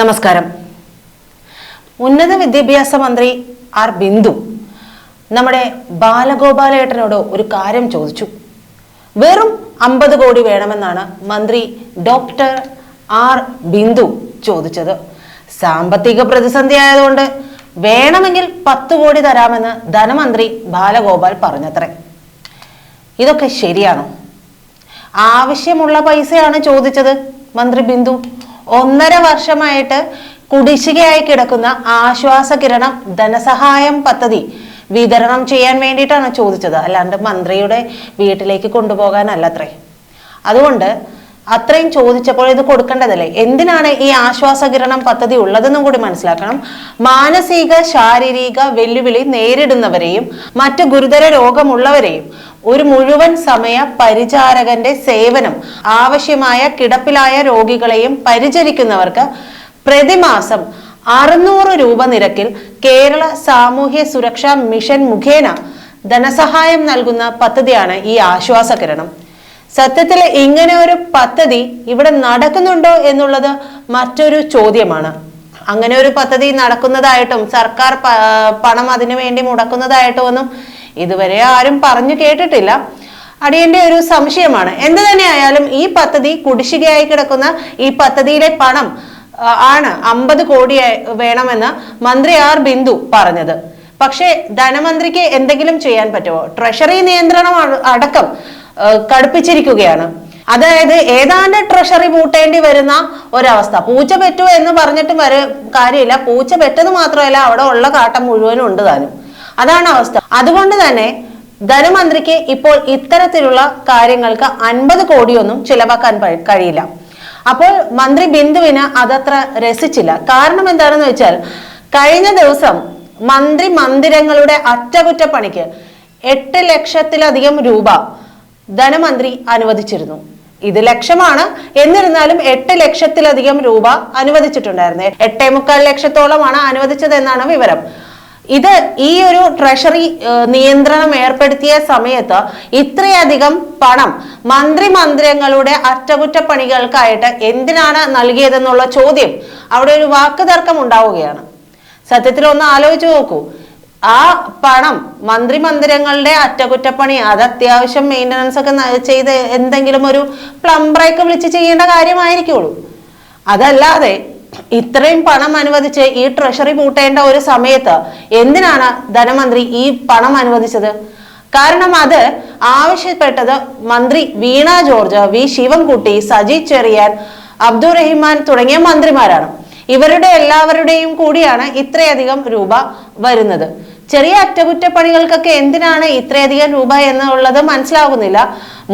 നമസ്കാരം. ഉന്നത വിദ്യാഭ്യാസ മന്ത്രി ആർ ബിന്ദു നമ്മുടെ ബാലഗോപാലേട്ടനോട് ഒരു കാര്യം ചോദിച്ചു. വെറും അമ്പത് കോടി വേണമെന്നാണ് മന്ത്രി ഡോക്ടർ ആർ ബിന്ദു ചോദിച്ചത്. സാമ്പത്തിക പ്രതിസന്ധി ആയതുകൊണ്ട് വേണമെങ്കിൽ പത്ത് കോടി തരാമെന്ന് ധനമന്ത്രി ബാലഗോപാൽ പറഞ്ഞത്രേ. ഇതൊക്കെ ശരിയാണോ? ആവശ്യമുള്ള പൈസയാണ് ചോദിച്ചത് മന്ത്രി ബിന്ദു. ഒന്നര വർഷമായിട്ട് കുടിശ്ശികയായി കിടക്കുന്ന ആശ്വാസ കിരണം ധനസഹായം പദ്ധതി വിതരണം ചെയ്യാൻ വേണ്ടിയിട്ടാണ് ചോദിച്ചത്. അല്ലാണ്ട് മന്ത്രിയുടെ വീട്ടിലേക്ക് കൊണ്ടുപോകാനല്ലത്രേ. അതുകൊണ്ട് അത്രയും ചോദിച്ചപ്പോൾ ഇത് കൊടുക്കേണ്ടതല്ലേ? എന്തിനാണ് ഈ ആശ്വാസ കിരണം പദ്ധതി ഉള്ളതെന്നും കൂടി മനസ്സിലാക്കണം. മാനസിക ശാരീരിക വെല്ലുവിളി നേരിടുന്നവരെയും മറ്റു ഗുരുതര രോഗമുള്ളവരെയും ഒരു മുഴുവൻ സമയ പരിചാരകന്റെ സേവനം ആവശ്യമായ കിടപ്പിലായ രോഗികളെയും പരിചരിക്കുന്നവർക്ക് പ്രതിമാസം അറുന്നൂറ് രൂപ നിരക്കിൽ കേരള സാമൂഹ്യ സുരക്ഷാ മിഷൻ മുഖേന ധനസഹായം നൽകുന്ന പദ്ധതിയാണ് ഈ ആശ്വാസ കിരണം സത്യത്തിൽ ഇങ്ങനെ ഒരു പദ്ധതി ഇവിടെ നടക്കുന്നുണ്ടോ എന്നുള്ളത് മറ്റൊരു ചോദ്യമാണ്. അങ്ങനെ ഒരു പദ്ധതി നടക്കുന്നതായിട്ടും സർക്കാർ പണം അതിനു വേണ്ടി മുടക്കുന്നതായിട്ടും ഒന്നും ഇതുവരെ ആരും പറഞ്ഞു കേട്ടിട്ടില്ല. അടിയന്റെ ഒരു സംശയമാണ്. എന്ത് തന്നെയായാലും ഈ പദ്ധതി കുടിശ്ശികയായി കിടക്കുന്ന ഈ പദ്ധതിയിലെ പണം ആണ് അമ്പത് കോടി വേണമെന്ന് മന്ത്രി ആർ ബിന്ദു പറഞ്ഞത്. പക്ഷേ ധനമന്ത്രിക്ക് എന്തെങ്കിലും ചെയ്യാൻ പറ്റുമോ? ട്രഷറി നിയന്ത്രണം അടക്കം കടുപ്പിച്ചിരിക്കുകയാണ്. അതായത് ഏതാണ്ട് ട്രഷറി പൂട്ടേണ്ടി വരുന്ന ഒരവസ്ഥ. പൂച്ച പെറ്റു എന്ന് പറഞ്ഞിട്ട് വരെ കാര്യമില്ല. പൂച്ച പെറ്റത് മാത്രമല്ല അവിടെ ഉള്ള കാട്ടം മുഴുവനും ഉണ്ട് താനും. അതാണ് അവസ്ഥ. അതുകൊണ്ട് തന്നെ ധനമന്ത്രിക്ക് ഇപ്പോൾ ഇത്തരത്തിലുള്ള കാര്യങ്ങൾക്ക് അൻപത് കോടിയൊന്നും ചിലവാക്കാൻ കഴിയില്ല. അപ്പോൾ മന്ത്രി ബിന്ദുവിന് അതത്ര രസിച്ചില്ല. കാരണം എന്താണെന്ന് വെച്ചാൽ കഴിഞ്ഞ ദിവസം മന്ത്രി മന്ദിരങ്ങളുടെ അറ്റകുറ്റപ്പണിക്ക് എട്ട് ലക്ഷത്തിലധികം രൂപ ധനമന്ത്രി അനുവദിച്ചിരുന്നു. ഇത് ലക്ഷമാണ്. എന്നിരുന്നാലും എട്ട് ലക്ഷത്തിലധികം രൂപ അനുവദിച്ചിട്ടുണ്ടായിരുന്നു. എട്ടേ മുക്കാൽ ലക്ഷത്തോളമാണ് അനുവദിച്ചത് എന്നാണ് വിവരം. ഇത് ഈ ഒരു ട്രഷറി നിയന്ത്രണം ഏർപ്പെടുത്തിയ സമയത്ത് ഇത്രയധികം പണം മന്ത്രി മന്ദിരങ്ങളുടെ അറ്റകുറ്റപ്പണികൾക്കായിട്ട് എന്തിനാണ് നൽകിയതെന്നുള്ള ചോദ്യം അവിടെ ഒരു വാക്ക് തർക്കം ഉണ്ടാവുകയാണ്. സത്യത്തിൽ ഒന്ന് ആലോചിച്ചു നോക്കൂ. ആ പണം മന്ത്രി മന്ദിരങ്ങളുടെ അറ്റകുറ്റപ്പണി അത് അത്യാവശ്യം മെയിന്റനൻസ് ഒക്കെ ചെയ്ത് എന്തെങ്കിലും ഒരു പ്ലംബറൊക്കെ വിളിച്ച് ചെയ്യേണ്ട കാര്യമായിരിക്കുള്ളൂ. അതല്ലാതെ ഇത്രയും പണം അനുവദിച്ച് ഈ ട്രഷറി പൂട്ടേണ്ട ഒരു സമയത്ത് എന്തിനാണ് ധനമന്ത്രി ഈ പണം അനുവദിച്ചത്? കാരണം അത് ആവശ്യപ്പെട്ടത് മന്ത്രി വീണ ജോർജ് വി ശിവൻകുട്ടി സജി ചെറിയാൻ അബ്ദുറഹിമാൻ തുടങ്ങിയ മന്ത്രിമാരാണ്. ഇവരുടെ എല്ലാവരുടെയും കൂടിയാണ് ഇത്രയധികം രൂപ വരുന്നത്. ചെറിയ അറ്റകുറ്റപ്പണികൾക്കൊക്കെ എന്തിനാണ് ഇത്രയധികം രൂപ എന്നുള്ളത് മനസ്സിലാകുന്നില്ല.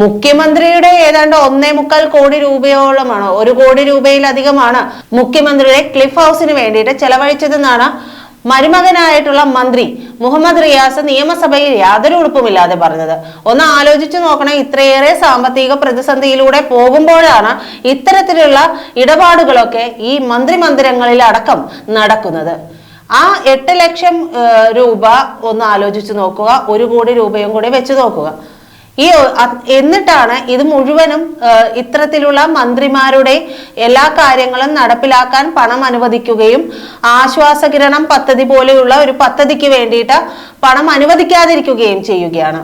മുഖ്യമന്ത്രിയുടെ ഏതാണ്ട് ഒന്നേ മുക്കാൽ കോടി രൂപയോളമാണ് ഒരു കോടി രൂപയിലധികമാണ് മുഖ്യമന്ത്രിയുടെ ക്ലിഫ് ഹൗസിന് വേണ്ടിയിട്ട് ചെലവഴിച്ചതെന്നാണ് മരുമകനായിട്ടുള്ള മന്ത്രി മുഹമ്മദ് റിയാസ് നിയമസഭയിൽ യാതൊരു ഉടുപ്പുമില്ലാതെ പറഞ്ഞത്. ഒന്ന് ആലോചിച്ചു നോക്കണം ഇത്രയേറെ സാമ്പത്തിക പ്രതിസന്ധിയിലൂടെ പോകുമ്പോഴാണ് ഇത്തരത്തിലുള്ള ഇടപാടുകളൊക്കെ ഈ മന്ത്രി മന്ദിരങ്ങളിൽ അടക്കം നടക്കുന്നത്. ആ എട്ട് ലക്ഷം രൂപ ഒന്ന് ആലോചിച്ചു നോക്കുക ഒരു കോടി രൂപയും കൂടി വെച്ച് നോക്കുക. ഈ എന്നിട്ടാണ് ഇത് മുഴുവനും ഇത്തരത്തിലുള്ള മന്ത്രിമാരുടെ എല്ലാ കാര്യങ്ങളും നടപ്പിലാക്കാൻ പണം അനുവദിക്കുകയും ആശ്വാസകിരണം പദ്ധതി പോലെയുള്ള ഒരു പദ്ധതിക്ക് വേണ്ടിയിട്ട് പണം അനുവദിക്കാതിരിക്കുകയും ചെയ്യുകയാണ്.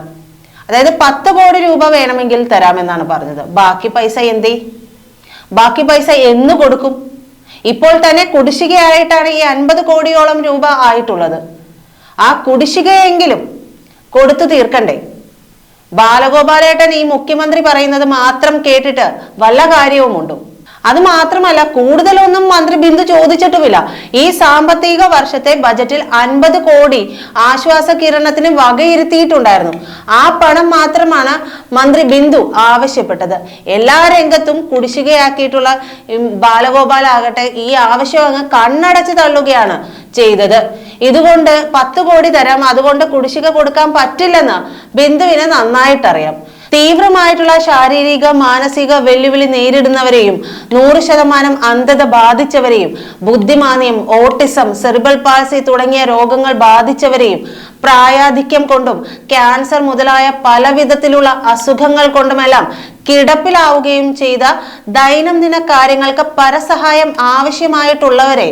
അതായത് പത്ത് കോടി രൂപ വേണമെങ്കിൽ തരാമെന്നാണ് പറഞ്ഞത്. ബാക്കി പൈസ എന്തേ? ബാക്കി പൈസ എന്ന് കൊടുക്കും? ഇപ്പോൾ തന്നെ കുടിശ്ശികയായിട്ടാണ് ഈ അൻപത് കോടിയോളം രൂപ ആയിട്ടുള്ളത്. ആ കുടിശ്ശികയെങ്കിലും കൊടുത്തു തീർക്കണ്ടേ? ബാലഗോപാലേട്ടൻ ഈ മുഖ്യമന്ത്രി പറയുന്നത് മാത്രം കേട്ടിട്ട് വല്ല കാര്യവുമുണ്ടോ? അത് മാത്രമല്ല കൂടുതലൊന്നും മന്ത്രി ബിന്ദു ചോദിച്ചിട്ടുമില്ല. ഈ സാമ്പത്തിക വർഷത്തെ ബജറ്റിൽ അൻപത് കോടി ആശ്വാസ കിരണത്തിന് വകയിരുത്തിയിട്ടുണ്ടായിരുന്നു. ആ പണം മാത്രമാണ് മന്ത്രി ബിന്ദു ആവശ്യപ്പെട്ടത്. എല്ലാ രംഗത്തും കുടിശ്ശികയാക്കിയിട്ടുള്ള ബാലഗോപാൽ ആകട്ടെ ഈ ആവശ്യം അങ്ങ് കണ്ണടച്ച് തള്ളുകയാണ് ചെയ്തത്. ഇതുകൊണ്ട് പത്ത് കോടി തരാം അതുകൊണ്ട് കുടിശ്ശിക കൊടുക്കാൻ പറ്റില്ലെന്ന് ബിന്ദുവിന് നന്നായിട്ടറിയാം. തീവ്രമായിട്ടുള്ള ശാരീരിക മാനസിക വെല്ലുവിളി നേരിടുന്നവരെയും നൂറ് ശതമാനം അന്ധത ബാധിച്ചവരെയും ബുദ്ധിമാന്യം ഓട്ടിസം സെറിബൽ പാൾസി തുടങ്ങിയ രോഗങ്ങൾ ബാധിച്ചവരെയും പ്രായാധിക്യം കൊണ്ടും ക്യാൻസർ മുതലായ പല വിധത്തിലുള്ള അസുഖങ്ങൾ കൊണ്ടുമെല്ലാം കിടപ്പിലാവുകയും ചെയ്ത ദൈനംദിന കാര്യങ്ങൾക്ക് പരസഹായം ആവശ്യമായിട്ടുള്ളവരെ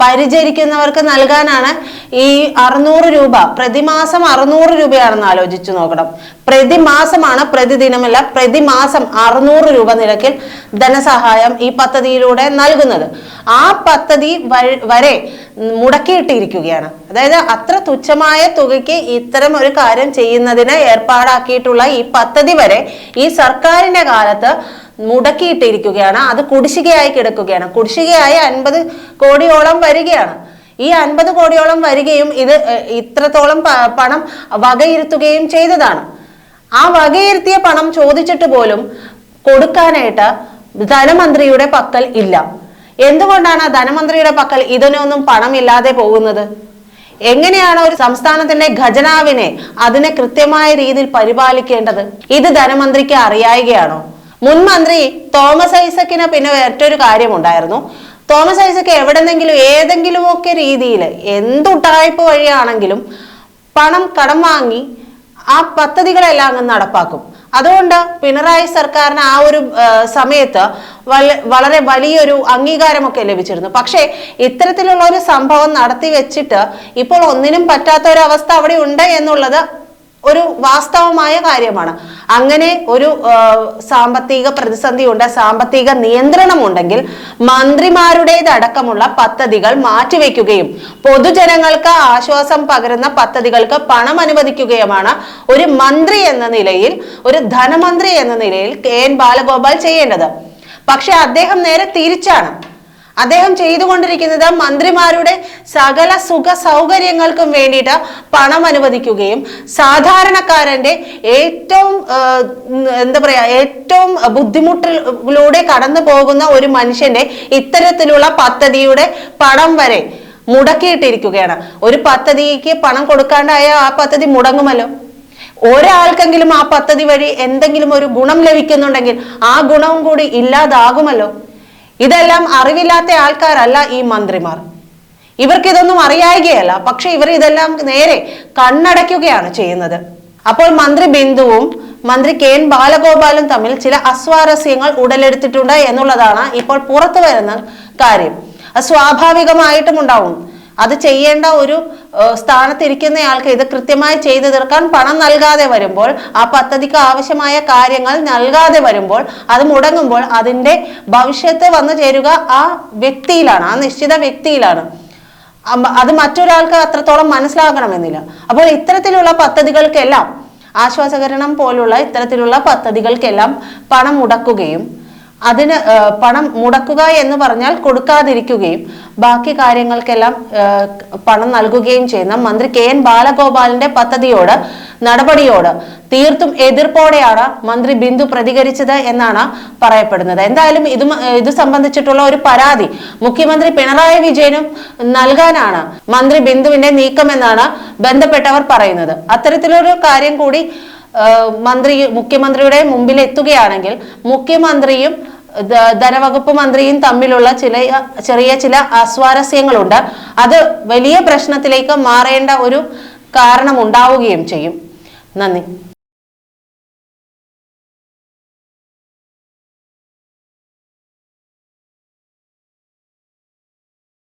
പരിചരിക്കുന്നവർക്ക് നൽകാനാണ് ഈ അറുന്നൂറ് രൂപ. പ്രതിമാസം അറുന്നൂറ് രൂപയാണെന്ന് ആലോചിച്ചു നോക്കണം. പ്രതിമാസമാണ് പ്രതിദിനമല്ല പ്രതിമാസം അറുന്നൂറ് രൂപ നിരക്കിൽ ധനസഹായം ഈ പദ്ധതിയിലൂടെ നൽകുന്നത്. ആ പദ്ധതി വരെ മുടക്കിയിട്ടിരിക്കുകയാണ്. അതായത് അത്ര തുച്ഛമായ തുകയ്ക്ക് ഇത്തരം ഒരു കാര്യം ചെയ്യുന്നതിന് ഏർപ്പാടാക്കിയിട്ടുള്ള ഈ പദ്ധതി വരെ ഈ സർക്കാരിന്റെ കാലത്ത് മുടക്കിയിട്ടിരിക്കുകയാണ്. അത് കുടിശ്ശികയായി കിടക്കുകയാണ്. കുടിശ്ശികയായി അൻപത് കോടിയോളം വരികയാണ്. ഈ അൻപത് കോടിയോളം വരികയും ഇത് ഇത്രത്തോളം പണം വകയിരുത്തുകയും ചെയ്തതാണ്. ആ വകയിരുത്തിയ പണം ചോദിച്ചിട്ട് പോലും കൊടുക്കാനായിട്ട് ധനമന്ത്രിയുടെ പക്കൽ ഇല്ല. എന്തുകൊണ്ടാണ് ധനമന്ത്രിയുടെ പക്കൽ ഇതിനൊന്നും പണമില്ലാതെ പോകുന്നത്? എങ്ങനെയാണ് ഒരു സംസ്ഥാനത്തിന്റെ ഖജനാവിനെ അതിനെ കൃത്യമായ രീതിയിൽ പരിപാലിക്കേണ്ടത്? ഇത് ധനമന്ത്രിക്ക് അറിയായികയാണോ? മുൻ മന്ത്രി തോമസ് ഐസക്കിന് പിന്നെ മറ്റൊരു കാര്യമുണ്ടായിരുന്നു. തോമസ് ഐസക്ക് എവിടെന്നെങ്കിലും ഏതെങ്കിലുമൊക്കെ രീതിയിൽ എന്തുട്ടായ്പ വഴിയാണെങ്കിലും പണം കടം വാങ്ങി ആ പദ്ധതികളെല്ലാം അങ്ങ് നടപ്പാക്കും. അതുകൊണ്ട് പിണറായി സർക്കാരിന് ആ ഒരു സമയത്ത് വളരെ വലിയൊരു അംഗീകാരമൊക്കെ ലഭിച്ചിരുന്നു. പക്ഷേ ഇത്തരത്തിലുള്ള ഒരു സംഭവം നടത്തി വെച്ചിട്ട് ഇപ്പോൾ ഒന്നിനും പറ്റാത്ത ഒരു അവസ്ഥ അവിടെ ഉണ്ട് എന്നുള്ളത് ഒരു വാസ്തവമായ കാര്യമാണ്. അങ്ങനെ ഒരു സാമ്പത്തിക പ്രതിസന്ധി ഉണ്ട് സാമ്പത്തിക നിയന്ത്രണം ഉണ്ടെങ്കിൽ മന്ത്രിമാരുടേതടക്കമുള്ള പദ്ധതികൾ മാറ്റിവെക്കുകയും പൊതുജനങ്ങൾക്ക് ആശ്വാസം പകരുന്ന പദ്ധതികൾക്ക് പണം അനുവദിക്കുകയുമാണ് ഒരു മന്ത്രി എന്ന നിലയിൽ ഒരു ധനമന്ത്രി എന്ന നിലയിൽ കെ എൻ ബാലഗോപാൽ ചെയ്യേണ്ടത്. പക്ഷെ അദ്ദേഹം നേരെ തിരിച്ചാണ്. അദ്ദേഹം ചെയ്തുകൊണ്ടിരിക്കുന്നത് മന്ത്രിമാരുടെ സകല സുഖ സൗകര്യങ്ങൾക്കും വേണ്ടിയിട്ട് പണം അനുവദിക്കുകയും സാധാരണക്കാരന്റെ ഏറ്റവും എന്താ പറയാ ഏറ്റവും ബുദ്ധിമുട്ടിലൂടെ കടന്നു പോകുന്ന ഒരു മനുഷ്യന്റെ ഇത്തരത്തിലുള്ള പദ്ധതിയുടെ പണം വരെ മുടക്കിയിട്ടിരിക്കുകയാണ്. ഒരു പദ്ധതിക്ക് പണം കൊടുക്കാണ്ടായ ആ പദ്ധതി മുടങ്ങുമല്ലോ? ഒരാൾക്കെങ്കിലും ആ പദ്ധതി വഴി എന്തെങ്കിലും ഒരു ഗുണം ലഭിക്കുന്നുണ്ടെങ്കിൽ ആ ഗുണവും കൂടി ഇല്ലാതാകുമല്ലോ? ഇതെല്ലാം അറിവില്ലാത്ത ആൾക്കാരല്ല ഈ മന്ത്രിമാർ. ഇവർക്ക് ഇതൊന്നും അറിയായികയല്ല പക്ഷെ ഇവർ ഇതെല്ലാം നേരെ കണ്ണടയ്ക്കുകയാണ് ചെയ്യുന്നത്. അപ്പോൾ മന്ത്രി ബിന്ദുവും മന്ത്രി കെ എൻ ബാലഗോപാലും തമ്മിൽ ചില അസ്വാരസ്യങ്ങൾ ഉടലെടുത്തിട്ടുണ്ട് എന്നുള്ളതാണ് ഇപ്പോൾ പുറത്തു വരുന്ന കാര്യം. സ്വാഭാവികമായിട്ടും ഉണ്ടാവും. അത് ചെയ്യേണ്ട ഒരു സ്ഥാനത്തിരിക്കുന്ന സ്ഥാനത്തിരിക്കുന്നയാൾക്ക് ഇത് കൃത്യമായി ചെയ്തു തീർക്കാൻ പണം നൽകാതെ വരുമ്പോൾ ആ പദ്ധതിക്ക് ആവശ്യമായ കാര്യങ്ങൾ നൽകാതെ വരുമ്പോൾ അത് മുടങ്ങുമ്പോൾ അതിന്റെ ഭവിഷ്യത്ത് വന്നു ചേരുക ആ വ്യക്തിയിലാണ് ആ നിശ്ചിത വ്യക്തിയിലാണ്. അത് മറ്റൊരാൾക്ക് അത്രത്തോളം മനസ്സിലാകണമെന്നില്ല. അപ്പോൾ ഇത്തരത്തിലുള്ള പദ്ധതികൾക്കെല്ലാം ആശ്വാസകരണം പോലുള്ള ഇത്തരത്തിലുള്ള പദ്ധതികൾക്കെല്ലാം പണം മുടക്കുകയും അതിന് പണം മുടക്കുക എന്ന് പറഞ്ഞാൽ കൊടുക്കാതിരിക്കുകയും ബാക്കി കാര്യങ്ങൾക്കെല്ലാം പണം നൽകുകയും ചെയ്യുന്ന മന്ത്രി കെ എൻ ബാലഗോപാലിന്റെ പദ്ധതിയോട് നടപടിയോട് തീർത്തും എതിർപ്പോടെയാണ് മന്ത്രി ബിന്ദു പ്രതികരിച്ചത് എന്നാണ് പറയപ്പെടുന്നത്. എന്തായാലും ഇത് ഇത് സംബന്ധിച്ചിട്ടുള്ള ഒരു പരാതി മുഖ്യമന്ത്രി പിണറായി വിജയനും നൽകാനാണ് മന്ത്രി ബിന്ദുവിന്റെ നീക്കം എന്നാണ് ബന്ധപ്പെട്ടവർ പറയുന്നത്. അത്തരത്തിലൊരു കാര്യം കൂടി മന്ത്രി മുഖ്യമന്ത്രിയുടെ മുമ്പിൽ എത്തുകയാണെങ്കിൽ മുഖ്യമന്ത്രിയും ധനവകുപ്പ് മന്ത്രിയും തമ്മിലുള്ള ചില ചെറിയ ചില അസ്വാരസ്യങ്ങളുണ്ട് അത് വലിയ പ്രശ്നത്തിലേക്ക് മാറേണ്ട ഒരു കാരണമുണ്ടാവുകയും ചെയ്യും. നന്ദി.